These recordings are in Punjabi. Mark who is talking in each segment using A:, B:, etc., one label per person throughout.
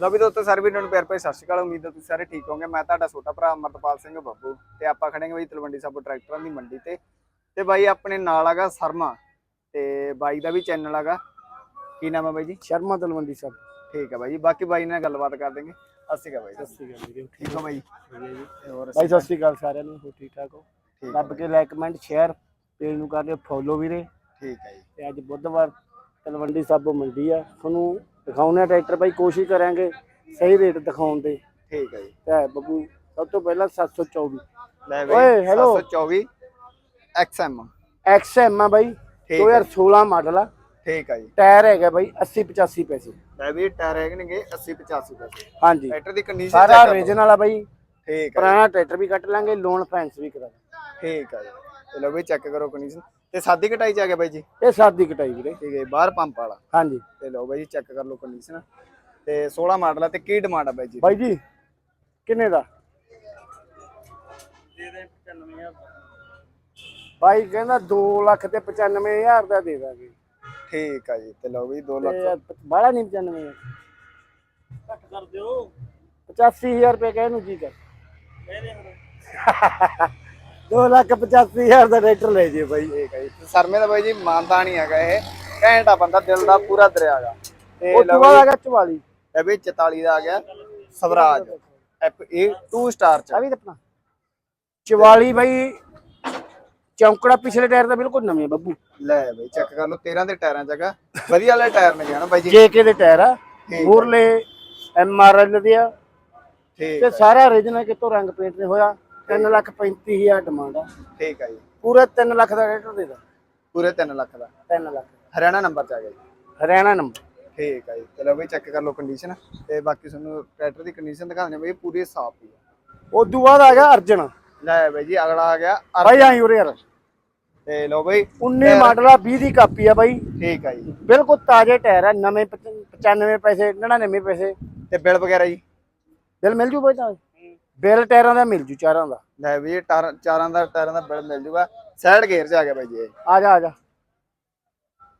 A: ਲਓ ਵੀ ਦੋਸਤੋ ਸਾਰੇ ਵੀਰਾਂ ਨੂੰ ਪਿਆਰ ਭਰੀ ਸਤਿ ਸ਼੍ਰੀ ਅਕਾਲ। ਉਮੀਦ ਹੈ ਤੁਸੀਂ ਸਾਰੇ ਠੀਕ ਹੋਵੋਗੇ। ਮੈਂ ਤੁਹਾਡਾ ਛੋਟਾ ਭਰਾ ਅਮਰਤਪਾਲ ਸਿੰਘ ਬੱਬੂ ਤੇ ਆਪਾਂ ਖੜੇ ਹਾਂ ਬਈ ਤਲਵੰਡੀ ਸਾਬੋ ਟਰੈਕਟਰਾਂ ਦੀ ਮੰਡੀ ਤੇ। ਤੇ ਬਾਈ ਆਪਣੇ ਨਾਲ ਹੈਗਾ ਸਰਮਾ ਤੇ ਬਾਈ ਦਾ ਵੀ ਚੈਨਲ ਹੈਗਾ। ਕੀ ਨਾਮ ਹੈ ਬਾਈ ਜੀ?
B: ਸ਼ਰਮਾ ਤਲਵੰਡੀ ਸਾਹਿਬ
A: ਠੀਕ ਹੈ ਬਾਈ ਜੀ। ਬਾਕੀ ਬਾਈ ਨਾਲ ਗੱਲਬਾਤ ਕਰ ਦੇਂਗੇ ਸਤਿ ਸ਼੍ਰੀ ਅਕਾਲ ਬਾਈ।
B: ਸਤਿ ਸ਼੍ਰੀ ਅਕਾਲ ਵੀਰੇ
A: ਠੀਕ ਹੋ ਬਾਈ? ਹੋਰ
B: ਬਾਈ ਸਤਿ ਸ਼੍ਰੀ ਅਕਾਲ ਸਾਰਿਆਂ ਨੂੰ ਹੋ ਠੀਕ ਠਾਕ ਹੋ? ਦੱਬ ਕੇ ਲਾਈਕ ਕਮੈਂਟ ਸ਼ੇਅਰ ਪੇਜ ਨੂੰ ਕਰ ਲਿਓ ਫੋਲੋ ਵੀਰੇ।
A: ਠੀਕ ਹੈ ਜੀ।
B: ਤੇ ਅੱਜ ਬੁੱਧਵਾਰ ਤਲਵੰਡੀ ਸਾਬੋ ਮੰਡੀ ਆ। ਤੁਹਾਨੂੰ ਦਿਖਾਉਣੇ ਟਰੈਕਟਰ ਬਾਈ ਕੋਸ਼ਿਸ਼ ਕਰਾਂਗੇ ਸਹੀ ਰੇਟ ਦਿਖਾਉਣ ਦੇ।
A: ਠੀਕ ਹੈ ਜੀ।
B: ਤੇ ਬੱਬੂ ਸਭ ਤੋਂ ਪਹਿਲਾਂ 724
A: ਲੈ
B: ਓਏ,
A: ਬਾਈ
B: hello।
A: 724 XM
B: XM ਆ ਬਾਈ
A: ਠੀਕ ਹੈ
B: 2016 ਮਾਡਲ ਆ।
A: ਠੀਕ ਹੈ ਜੀ।
B: ਟਾਇਰ ਹੈਗਾ ਬਾਈ 80 85 ਪੈਸੇ।
A: ਲੈ ਵੀ ਟਾਇਰ ਹੈਗਣਗੇ 80 85 ਪੈਸੇ।
B: ਹਾਂਜੀ।
A: ਟਰੈਕਟਰ ਦੀ ਕੰਡੀਸ਼ਨ
B: ਸਾਰਾ ਰੀਜਨਲ ਆ ਬਾਈ।
A: ਠੀਕ ਹੈ।
B: ਪੁਰਾਣਾ ਟਰੈਕਟਰ ਵੀ ਕੱਟ ਲਾਂਗੇ ਲੋਨ ਫਾਈਨੈਂਸ ਵੀ ਕਰਾ ਦਾਂਗੇ।
A: ਠੀਕ ਹੈ ਜੀ। ਚਲੋ ਵੀ ਚੈੱਕ ਕਰੋ ਕੰਡੀਸ਼ਨ ਤੇ ਸਾਦੀ ਕਟਾਈ ਚ ਆ ਗਿਆ ਬਾਈ ਜੀ?
B: ਇਹ ਸਾਦੀ ਕਟਾਈ ਵੀਰੇ।
A: ਠੀਕ ਹੈ ਬਾਹਰ ਪੰਪ ਵਾਲਾ।
B: ਹਾਂਜੀ।
A: ਤੇ ਲਓ ਬਾਈ ਜੀ ਚੈੱਕ ਕਰ ਲਓ ਕੰਡੀਸ਼ਨ ਤੇ 16 ਮਾਡਲ ਆ ਤੇ ਕੀ ਡਿਮਾਂਡ ਆ ਬਾਈ ਜੀ?
B: ਬਾਈ ਜੀ ਕਿੰਨੇ ਦਾ? ਬਾਈ ਕਹਿੰਦਾ 2 ਲੱਖ ਤੇ 95000 ਦਾ ਦੇ ਦਾਂਗੇ।
A: ਠੀਕ ਆ ਜੀ ਤੇ ਲਓ ਵੀ 2 ਲੱਖ।
B: ਤੇ ਬਾਹਲਾ ਨਹੀਂ 95 ਘੱਟ ਕਰ ਦਿਓ 85000 ਰੁਪਏ ਕਹਿ ਨੂੰ ਜੀ ਕਰ। 2 ਲੱਖ 85000 ਦਾ ਟਰੈਕਟਰ ਲੈ ਜੇ ਬਾਈ।
A: ਠੀਕ ਆ ਜੀ। ਸਰਮੇ ਦਾ ਬਾਈ ਜੀ ਮਾਨਤਾ ਨਹੀਂ ਹੈਗਾ ਇਹ। ਘੈਂਟਾ ਬੰਦਾ ਦਿਲ ਦਾ ਪੂਰਾ ਦਰਿਆ ਹੈਗਾ। ਤੇ
B: ਉਹ ਤੋਂ ਬਾਅਦ ਆ ਗਿਆ 44
A: ਇਹ ਵੀ 44 ਦਾ ਆ ਗਿਆ। ਸਵਰਾਜ। ਇਹ 2 ਸਟਾਰ ਚ।
B: ਆ ਵੀ ਆਪਣਾ। 44 ਬਾਈ ਚੌਂਕੜਾ ਪਿਛਲੇ ਟਾਇਰ ਦਾ ਬਿਲਕੁਲ ਨਵੇਂ ਬੱਬੂ।
A: ਲੈ ਬਾਈ ਚੈੱਕ ਕਰ ਲਓ 13 ਦੇ ਟਾਇਰਾਂ ਚ ਹੈਗਾ। ਵਧੀਆ ਵਾਲੇ ਟਾਇਰ ਨੇ ਜਾਣਾ ਬਾਈ ਜੀ।
B: ਜੇਕੇ ਦੇ ਟਾਇਰ ਆ। ਮੂਰਲੇ ਐਮ ਆਰ ਐਲ ਦੇ ਆ।
A: ਠੀਕ
B: ਤੇ ਸਾਰਾ origignal ਕਿਤੋਂ ਰੰਗ ਪੇਂਟ ਨੇ ਹੋਇਆ। 3 ਲੱਖ 35000 ਡਿਮਾਂਡ ਆ।
A: ਠੀਕ ਆ ਜੀ।
B: ਪੂਰੇ 3 ਲੱਖ ਦਾ ਟਰੈਕਟਰ ਦੇ ਦਾ।
A: ਪੂਰੇ 3 ਲੱਖ ਦਾ।
B: 3 ਲੱਖ।
A: ਹਰਿਆਣਾ ਨੰਬਰ ਚ ਆ ਗਿਆ ਜੀ।
B: ਹਰਿਆਣਾ ਨੰਬਰ
A: ਠੀਕ ਆ ਜੀ। ਚਲੋ ਬਈ ਚੈੱਕ ਕਰ ਲਓ ਕੰਡੀਸ਼ਨ ਤੇ ਬਾਕੀ ਤੁਹਾਨੂੰ ਟਰੈਕਟਰ ਦੀ ਕੰਡੀਸ਼ਨ ਦਿਖਾ ਦਿੰਦੇ ਬਈ ਪੂਰੀ ਸਾਫ਼ ਹੀ ਆ।
B: ਉਦੋਂ ਬਾਅਦ ਆ ਗਿਆ ਅਰਜਨ।
A: ਲੈ ਬਈ ਜੀ ਅਗਲਾ ਆ ਗਿਆ
B: ਬਾਈ ਆਈ ਉਰੇ ਯਾਰ
A: ਤੇ ਲਓ ਬਈ।
B: 19 ਮਾਡਲ ਆ 20 ਦੀ ਕਾਪੀ ਆ ਬਾਈ।
A: ਠੀਕ ਆ ਜੀ।
B: ਬਿਲਕੁਲ ਤਾਜ਼ੇ ਟਾਇਰ ਆ ਨਵੇਂ 95 ਪੈਸੇ 99 ਪੈਸੇ।
A: ਤੇ ਬਿੱਲ ਵਗੈਰਾ ਜੀ?
B: ਬਿੱਲ ਮਿਲ ਜੂ ਬਾਈ ਤਾਂ। ਬਿੱਲ ਟਾਇਰਾਂ ਦਾ ਮਿਲ ਜੂ ਚਾਰਾਂ ਦਾ।
A: ਲੈ ਬਈ ਜੀ ਟਾਰ- ਚਾਰਾਂ ਦਾ ਟਾਇਰਾਂ ਦਾ ਬਿੱਲ ਮਿਲ ਜੂਗਾ। ਸਾਈਡ ਗੇਅਰ ਚ ਆ ਗਿਆ ਬਾਈ ਜੀ ਇਹ।
B: ਆ ਜਾ ਆ ਜਾ।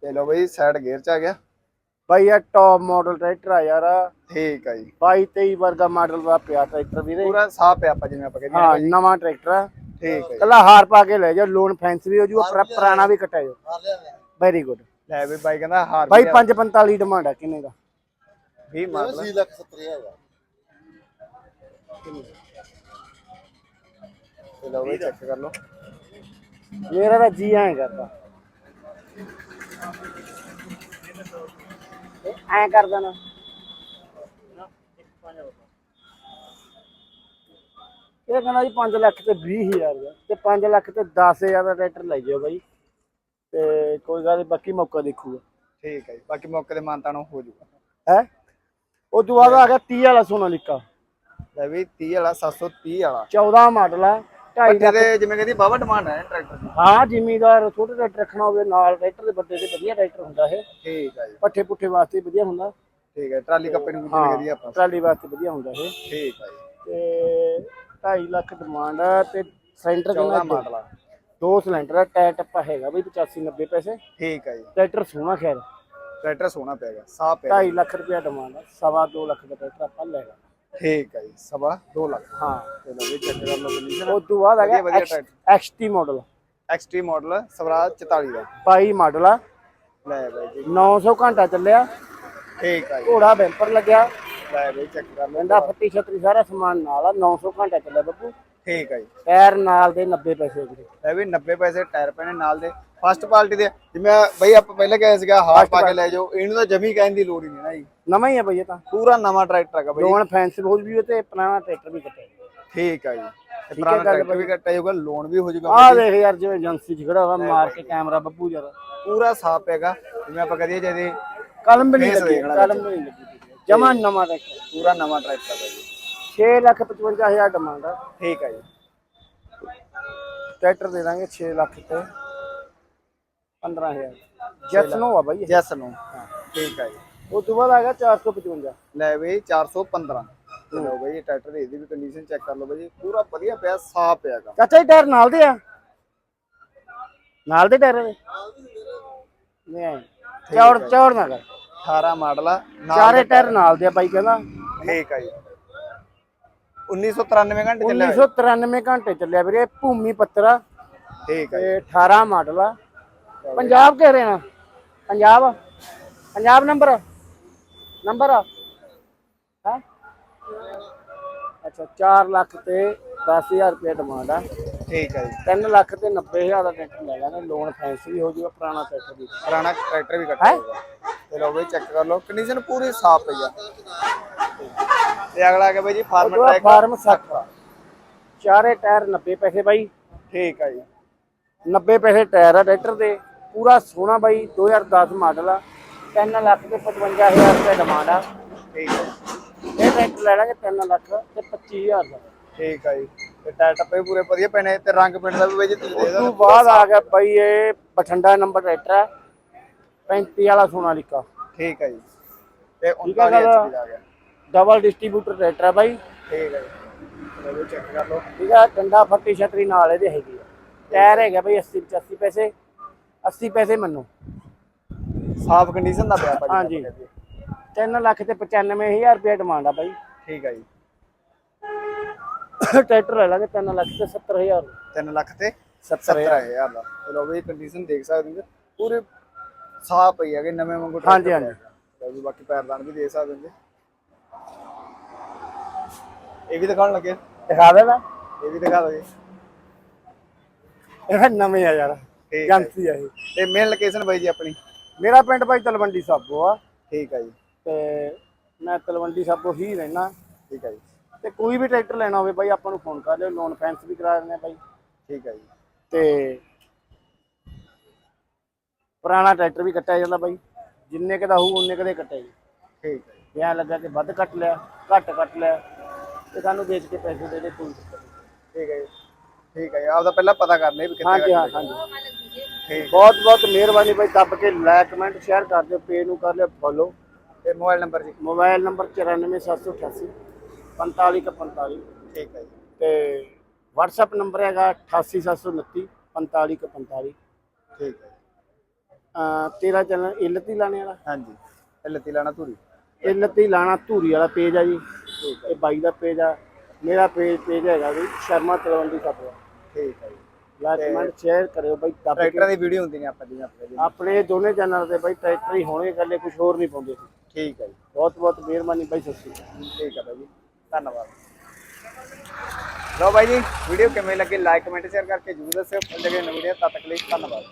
A: ਤੇ ਲਓ ਬਈ ਸਾਈਡ ਗੇਅਰ ਚ ਆ ਗਿਆ।
B: ਬਾਈ ਆ ਟੌਪ ਮਾਡਲ ਟਰੈਕਟਰ ਆ ਯਾਰ।
A: ਠੀਕ ਆ ਜੀ।
B: 22 23 ਵਰਗਾ ਮਾਡਲ ਦਾ ਪਿਆ ਟਰੈਕਟਰ ਵੀਰੇ।
A: ਪੂਰਾ ਸਾਫ਼ ਹੈ ਆਪਾਂ ਜਿਵੇਂ ਆਪਾਂ ਕਹਿੰਦੇ
B: ਹਾਂ ਨਵਾਂ ਟਰੈਕਟਰ ਆ।
A: ਠੀਕ ਹੈ ਜੀ।
B: ਕੱਲਾ ਹਾਰ ਪਾ ਕੇ ਲੈ ਜਾ ਲੋਨ ਫੈਂਸ ਵੀ ਹੋ ਜੂ ਪੁਰਾ- ਪੁਰਾਣਾ ਵੀ ਕਟਿਆ ਜਾ ਵੈਰੀ ਗੁੱਡ
A: ਲੈ ਬਈ ਬਾਈ ਕਹਿੰਦਾ ਹਾਰ
B: ਬਾਈ 545 ਡਿਮਾਂਡ ਆ ਕਿੰਨੇ ਦਾ?
A: 20 ਮਾਡਲ
C: ਲੱਖ 70000 ਦਾ
A: ਤੇ ਲਓ ਬਈ ਚੈੱਕ ਕਰ ਲਓ।
B: ਮੇਰਾ ਤਾਂ ਜੀ ਐਂ ਕਰਦਾ। ਐਂ ਕਰ ਦੇਣਾ। ਇਹ ਕਹਿੰਦਾ ਜੀ 5 ਲੱਖ ਤੇ 20000 ਦਾ। ਤੇ 5 ਲੱਖ ਤੇ 10000 ਦਾ ਟਰੈਕਟਰ ਲੈ ਜਾਓ ਬਾਈ। ਤੇ ਕੋਈ ਗੱਲ ਨੀ ਬਾਕੀ ਮੌਕਾ ਦੇਖੂਗਾ।
A: ਠੀਕ ਹੈ ਜੀ ਬਾਕੀ ਮੌਕੇ ਤੇ ਮਾਨਤਾ ਨੂੰ ਹੋ ਜੂਗਾ
B: ਹੈ? ਉਹ ਤੋਂ ਬਾਅਦ ਆ ਗਿਆ 30 ਵਾਲਾ ਸੋਨਾਲੀਕਾ।
A: ਲੈ ਵੀ 30 ਵਾਲਾ 730 ਵਾਲਾ।
B: 14 ਮਾਡਲ ਆ। 2.5
A: ਪੱਠੇ ਦੇ ਜਿਵੇਂ ਕਹਿੰਦੀ ਬਾਵਾ ਡਿਮਾਂਡ ਹੈ ਟਰੈਕਟਰ ਦੀ।
B: ਹਾਂ ਜ਼ਿਮੀਦਾਰ ਛੋਟੇ ਟਰੈਕਟਰ ਰੱਖਣਾ ਹੋਵੇ ਨਾਲ ਟਰੈਕਟਰ ਦੇ ਵੱਡੇ ਤੇ ਵਧੀਆ ਟਰੈਕਟਰ ਹੁੰਦਾ ਇਹ।
A: ਠੀਕ ਹੈ ਜੀ।
B: ਪੱਠੇ ਪੁੱਠੇ ਵਾਸਤੇ ਵਧੀਆ ਹੁੰਦਾ।
A: ਠੀਕ ਹੈ ਟਰਾਲੀ ਕੱਪੇ ਨੂੰ ਜਿਵੇਂ
B: ਹਾਂ
A: ਕਹਿੰਦੀ ਆਪਾਂ।
B: ਟਰਾਲੀ ਵਾਸਤੇ ਵਧੀਆ ਹੁੰਦਾ ਇਹ।
A: ਠੀਕ ਹੈ ਜੀ।
B: ਤੇ 2.5 ਲੱਖ ਡਿਮਾਂਡ ਆ ਤੇ ਸਿਲੰਡਰ
A: 14
B: ਕਿੰਨਾ
A: ਮਾਡਲ ਆ।
B: ਦੋ ਸਿਲੰਡਰ ਆ ਟਾਇਰ ਟੱਪਾ ਹੈਗਾ ਬਈ 85 90 ਪੈਸੇ।
A: ਠੀਕ ਹੈ ਜੀ।
B: ਟਰੈਕਟਰ ਸੋਹਣਾ ਖੈਰ।
A: ਟਰੈਕਟਰ ਸੋਹਣਾ ਪਿਆਗਾ ਸਾਫ਼ ਪਿਆ
B: 2.5 ਲੱਖ ਰੁਪਇਆ ਡਿਮਾਂਡ ਆ ਸਵਾ 2 ਲੱਖ ਦਾ ਟਰੈਕਟਰ ਆਪਾਂ ਲੈਗਾ
A: ਠੀਕ ਹੈ ਜੀ ਸਵਾ 2 ਲੱਖ।
B: ਹਾਂ।
A: ਚਲੋ ਵੀ ਚੈੱਕ ਕਰ ਲਓ ਕੰਡੀਸ਼ਨ
B: ਉਸ ਤੋਂ ਬਾਅਦ ਆ
A: ਵਧੀਆ tractor
B: XT model
A: extreme model Swaraj 44 ਦਾ।
B: 22 ਮਾਡਲ ਆ।
A: ਲੈ ਬਾਈ ਜੀ।
B: 900 ਘੰਟਾ ਚੱਲਿਆ।
A: ਠੀਕ ਹੈ ਜੀ।
B: ਘੋੜਾ ਬੈਂਪਰ ਲੱਗਿਆ।
A: ਲੈ ਬਾਈ ਚੈੱਕ ਕਰ ਲਓ
B: ਡੰਡਾ ਫੱਟੀ ਛਤਰੀ ਸਾਰਾ ਸਮਾਨ ਨਾਲ ਆ 900 ਘੰਟਾ ਚੱਲਿਆ ਬੱਬੂ।
A: ਠੀਕ ਹੈ ਜੀ।
B: ਟਾਇਰ ਨਾਲ ਦੇ 90 ਪੈਸੇ ਵੀਰੇ।
A: ਲੈ ਵੀ 90 ਪੈਸੇ ਟਾਇਰ ਪੈਣੇ ਨਾਲ ਦੇ। ਫਸਟ ਕੁਆਲਿਟੀ ਦੇ। ਜਿਵੇਂ ਬਈ ਆਪਾਂ ਪਹਿਲਾਂ ਕਹੇ ਸੀਗਾ ਹਾਰ ਪਾ ਕੇ ਲੈ ਜਾਓ ਇਹਨੂੰ ਤਾਂ ਜਮੀ ਕਹਿਣ ਦੀ ਲੋੜ ਹੀ ਨਹੀਂ ਨਾ ਜੀ।
B: ਨਵਾਂ ਹੀ ਆ ਬਈ ਇਹ ਤਾਂ।
A: ਪੂਰਾ ਨਵਾਂ ਟਰੈਕਟਰ ਹੈਗਾ ਬਈ।
B: ਲੋਨ ਫੈਂਸ ਬਹੁਤ ਵੀ ਤੇ ਪੁਰਾਣਾ ਟਰੈਕਟਰ ਵੀ ਕੱਟਿਆ।
A: ਠੀਕ ਹੈ ਜੀ। ਪੁਰਾਣਾ ਟਰੈਕਟਰ ਵੀ ਕੱਟਿਆ ਜਾਊਗਾ ਲੋਨ ਵੀ ਹੋ ਜਾਊਗਾ
B: ਆਹ ਦੇਖ ਯਾਰ ਜਿਵੇਂ ਏਜੰਸੀ ਚ ਖੜਾ ਹੋਇਆ ਮਾਰ ਕੇ ਕੈਮਰਾ ਬੱਬੂ ਜਰਾ
A: ਪੂਰਾ ਸਾਫ਼ ਹੈਗਾ। ਜਿਵੇਂ ਆਪਾਂ ਕਹਦੇ ਜਦੇ
B: ਕਲਮ ਵੀ ਨਹੀਂ ਲੱਗੀ ਕਲਮ ਵੀ ਨਹੀਂ ਲੱਗੀ। ਜਮਾ ਨਵਾਂ ਟਰੈਕਟਰ
A: ਪੂਰਾ ਨਵਾਂ ਟਰੈਕਟਰ ਹੈ ਜੀ।
B: 6 ਲੱਖ 55000 ਡਿਮਾਂਡ ਆ।
A: ਠੀਕ ਹੈ ਜੀ।
B: ਟਰੈਕਟਰ ਦੇ ਦਾਂਗੇ 6 ਲੱਖ ਤੇ। 15000 ਜੈਸ ਨੋ ਆ ਬਾਈ।
A: ਜੈਸ ਨੂੰ ਠੀਕ ਹੈ ਜੀ।
B: ਉਹ ਤੋਂ ਬਾਅਦ ਆ ਗਿਆ 455
A: ਲੈ ਬਈ 415 ਚਲੋ ਬਈ ਇਹ ਟਰੈਕਟਰ ਦੀ ਇਹਦੀ ਵੀ ਕੰਡੀਸ਼ਨ ਚੈੱਕ ਕਰ ਲਓ ਬਈ। ਪੂਰਾ ਵਧੀਆ ਪਿਆ ਸਾਫ਼ ਪਿਆਗਾ
B: ਚਾਚਾ ਜੀ ਟਾਇਰ ਨਾਲ ਦੇ ਆ? ਨਾਲ ਦੇ ਟਾਇਰ ਦੇ ਨਹੀਂ ਆਏ। ਚੌੜ ਚੌੜ ਨਾ ਕਰ
A: 18 ਮਾਡਲ ਆ
B: ਚਾਰੇ ਟਾਇਰ ਨਾਲ ਦੇ ਆ ਬਾਈ ਕਹਿੰਦਾ।
A: ਠੀਕ ਹੈ ਜੀ। 1993 ਘੰਟੇ ਚੱਲਿਆ ਹੋਇਆ।
B: 1993 ਘੰਟੇ ਚੱਲਿਆ ਵੀਰੇ ਭੂਮੀ ਪੱਤਰਾ
A: ਠੀਕ
B: ਤੇ 18 ਮਾਡਲ ਆ। ਪੰਜਾਬ ਕਹਿ ਰਹੇ ਨਾ। ਪੰਜਾਬ ਪੰਜਾਬ ਨੰਬਰ ਨੰਬਰ ਹੈ? ਅੱਛਾ 4 ਲੱਖ ਤੇ 10000 ਰੁਪਏ ਡਿਮਾਂਡ ਆ।
A: ਠੀਕ ਹੈ ਜੀ।
B: 3 ਲੱਖ ਤੇ 90000 ਦਾ ਟਰੈਕਟਰ ਲੈ ਜਾਣਾ ਲੋਨ ਫੈਂਸ ਵੀ ਹੋ ਜਾਊਗਾ ਪੁਰਾਣਾ ਟਰੈਕਟਰ ਵੀ।
A: ਪੁਰਾਣਾ ਟਰੈਕਟਰ ਵੀ ਕੱਟਿਆ ਹੋਊਗਾ ਤੇ ਲਓ ਬਈ ਚੈੱਕ ਕਰ ਲਓ ਕੰਡੀਸ਼ਨ ਪੂਰੀ ਸਾਫ਼ ਪਈ ਆ। ਤੇ ਅਗਲਾ ਆ ਗਿਆ ਬਾਈ ਜੀ ਫਾਰਮ ਟਰੈਕ
B: ਫਾਰਮ 60 ਚਾਰੇ ਟਾਇਰ 90 ਪੈਸੇ ਬਾਈ।
A: ਠੀਕ ਹੈ ਜੀ।
B: 90 ਪੈਸੇ ਟਾਇਰ ਆ ਟਰੈਕਟਰ ਦੇ। ਪੂਰਾ ਸੋਹਣਾ ਬਾਈ 2010 ਮਾਡਲ ਆ। 3 ਲੱਖ ਤੇ 55000 ਰੁਪਏ ਡਿਮਾਂਡ ਆ।
A: ਠੀਕ ਹੈ
B: ਇਹ ਟਰੈਕਟਰ ਲੈ ਲਾਂਗੇ 3 ਲੱਖ ਤੇ 25000 ਦਾ।
A: ਠੀਕ ਹੈ ਜੀ। ਤੇ ਟਾਇਰ ਟੱਪੇ ਪੂਰੇ ਵਧੀਆ ਪੈਣੇ ਤੇ ਰੰਗ ਪਿੰਡ ਦਾ ਵੀ ਬਾਈ ਜੀ ਤੁਸੀਂ ਦੇ
B: ਉਸ ਤੋਂ ਬਾਅਦ ਆ ਗਿਆ ਬਾਈ ਇਹ ਬਠੰਡਾ ਨੰਬਰ ਟਰੈਕਟਰ ਆ। 35 ਵਾਲਾ ਸੋਨਾਲੀਕਾ
A: ਠੀਕ ਹੈ ਜੀ। ਤੇ
B: ਠੀਕ ਹੈ
A: 39
B: ਗੱਲ।
A: HP ਦਾ ਆ ਗਿਆ।
B: ਡਬਲ ਡਿਸਟ੍ਰੀਬਿਊਟਰ ਟਰੈਕਟਰ ਆ ਬਾਈ।
A: ਠੀਕ ਹੈ ਜੀ। ਚੈੱਕ ਕਰ ਲਓ।
B: ਠੀਕ ਆ ਡੰਡਾ ਫੱਟੀ ਛਤਰੀ ਨਾਲ ਇਹਦੇ ਹੈਗੀ ਆ। ਟਾਇਰ ਹੈਗਾ ਬਾਈ 80 85 ਪੈਸੇ। 80 ਪੈਸੇ ਮੰਨੋ।
A: ਸਾਫ਼ ਕੰਡੀਸ਼ਨ ਦਾ ਪਿਆ ਭਾਜੀ
B: ਹਾਂਜੀ। 3 ਲੱਖ ਤੇ 95000 ਰੁਪਏ ਡਿਮਾਂਡ ਆ ਬਾਈ
A: ਠੀਕ ਹੈ ਜੀ।
B: ਟਰੈਕਟਰ ਲੈ ਲਾਂਗੇ 3 ਲੱਖ ਤੇ 70000
A: 3 ਲੱਖ ਤੇ
B: 70000
A: 70000 ਦਾ। ਚਲੋ ਬਈ ਕੰਡੀਸ਼ਨ ਦੇਖ ਸਕਦੇ ਹੋ। ਪੂਰੇ ਸਾਫ਼ ਪਈ ਹੈਗੇ ਨਵੇਂ ਵਾਂਗੂ
B: ਹਾਂਜੀ, ਹਾਂਜੀ।
A: ਜੀ ਬਾਕੀ ਪੈਰਦਾਨ ਵੀ ਦੇ ਸਕਦੇ ਹੋ ਇਹ ਵੀ ਦਿਖਾਉਣ ਲੱਗੇ
B: ਦਿਖਾ ਦੇਣਾ
A: ਇਹ ਵੀ ਦਿਖਾ ਜੀ।
B: ਇਹ ਨਵੇਂ ਆ ਯਾਰ।
A: ਠੀਕ ਹੈ
B: ਏਜੰਸੀ ਆ ਇਹ।
A: ਤੇ ਮੇਨ ਲੋਕੇਸ਼ਨ ਬਾਈ ਜੀ ਆਪਣੀ?
B: ਮੇਰਾ ਪਿੰਡ ਬਾਈ ਤਲਵੰਡੀ ਸਾਬੋ ਆ।
A: ਠੀਕ ਹੈ ਜੀ।
B: ਤੇ ਮੈਂ ਤਲਵੰਡੀ ਸਾਬੋ ਹੀ ਰਹਿਣਾ
A: ਠੀਕ ਹੈ ਜੀ।
B: ਤੇ ਕੋਈ ਵੀ ਟਰੈਕਟਰ ਲੈਣਾ ਹੋਵੇ ਬਾਈ ਆਪਾਂ ਨੂੰ ਫੋਨ ਕਰ ਲਿਓ। ਲੋਨ ਫੈਂਸ ਵੀ ਕਰਾ ਦਿੰਦੇ ਆ ਬਾਈ।
A: ਠੀਕ ਹੈ ਜੀ।
B: ਤੇ ਪੁਰਾਣਾ ਟਰੈਕਟਰ ਵੀ ਕੱਟਿਆ ਜਾਂਦਾ ਬਾਈ। ਜਿੰਨੇ ਕਦਾ ਹੋਊ ਉਹਨੇ ਕਦੇ ਕੱਟਿਆ ਜੀ।
A: ਠੀਕ ਹੈ
B: ਐਂ ਲੱਗਾ ਕਿ ਵੱਧ ਕੱਟ ਲਿਆ ਘੱਟ ਕੱਟ ਲਿਆ ਤੇ ਸਾਨੂੰ ਵੇਚ ਕੇ ਪੈਸੇ ਦੇ ਦੇ ਕੋਈ ਚੱਕਰ ਨਹੀਂ।
A: ਠੀਕ ਹੈ ਜੀ। ਠੀਕ ਹੈ ਜੀ। ਆਪਦਾ ਪਹਿਲਾਂ ਪਤਾ ਕਰ ਲਈ ਵੀ ਕਿੱਥੇ
B: ਹਾਂਜੀ ਹਾਂ। ਹਾਂਜੀ। ਬਹੁਤ ਬਹੁਤ ਮਿਹਰਬਾਨੀ ਬਾਈ ਦੱਬ ਕੇ ਲਾਇਕ ਕਮੈਂਟ ਸ਼ੇਅਰ ਕਰ ਦਿਓ ਪੇਜ ਨੂੰ ਕਰ ਲਿਓ ਫੋਲੋ
A: ਤੇ ਮੋਬਾਈਲ ਨੰਬਰ ਜੀ।
B: ਮੋਬਾਈਲ ਨੰਬਰ 94788 4545
A: ਠੀਕ ਹੈ ਜੀ।
B: ਤੇ WhatsApp ਨੰਬਰ ਹੈਗਾ 88729 4545
A: ਠੀਕ ਹੈ
B: ਤੇਰਾ ਚੈਨਲ ਇਲਤੀ ਲਾਣੇ ਵਾਲਾ?
A: ਹਾਂਜੀ ਇਹ ਲੱਤੀ ਲਾਣਾ ਧੂਰੀ।
B: ਇਲਤੀ ਲਾਣਾ ਧੂਰੀ ਵਾਲਾ ਪੇਜ ਆ ਜੀ। ਇਹ ਬਾਈ ਦਾ ਪੇਜ ਆ। ਮੇਰਾ ਪੇਜ ਪੇਜ ਹੈਗਾ ਜੀ ਸ਼ਰਮਾ ਤਲਵੰਡੀ ਸਾਬੋ
A: ਠੀਕ ਹੈ ਜੀ।
B: ਲਾਈਕ ਕਮੈਂਟ ਸ਼ੇਅਰ ਕਰਿਓ ਬਾਈ ਦੱਬ ਕੇ।
A: ਟਰੈਕਟਰਾਂ ਦੀ ਵੀਡੀਓ ਹੁੰਦੀ ਨੇ ਆਪਾਂ ਜਿਵੇਂ ਆਪਣੇ ਜੀ
B: ਆਪਣੇ ਦੋਨੇ ਚੈਨਲ ਤੇ ਬਾਈ ਟਰੈਕਟਰ ਹੀ ਹੋਣੇ ਗੱਲੇ ਕੁਝ ਹੋਰ ਨਹੀਂ ਪਾਉਂਦੇ। ਸੀ
A: ਠੀਕ ਹੈ ਜੀ।
B: ਬਹੁਤ ਬਹੁਤ ਮਿਹਰਬਾਨੀ ਬਾਈ ਸਤਿ ਸ਼੍ਰੀ ਅਕਾਲ।
A: ਠੀਕ ਹੈ ਬਾਈ ਜੀ ਧੰਨਵਾਦ। ਲਓ ਬਾਈ ਜੀ ਵੀਡੀਓ ਕਿਵੇਂ ਲੱਗੀ? ਲਾਈਕ ਕਮੈਂਟ ਸ਼ੇਅਰ ਕਰਕੇ ਜਰੂਰ ਦੱਸਿਓ। ਮਿਲ ਜਗੇ ਨਵੀਂ ਵੀਡੀਓ ਤਦ ਤੱਕ ਲਈ ਧੰਨਵਾਦ।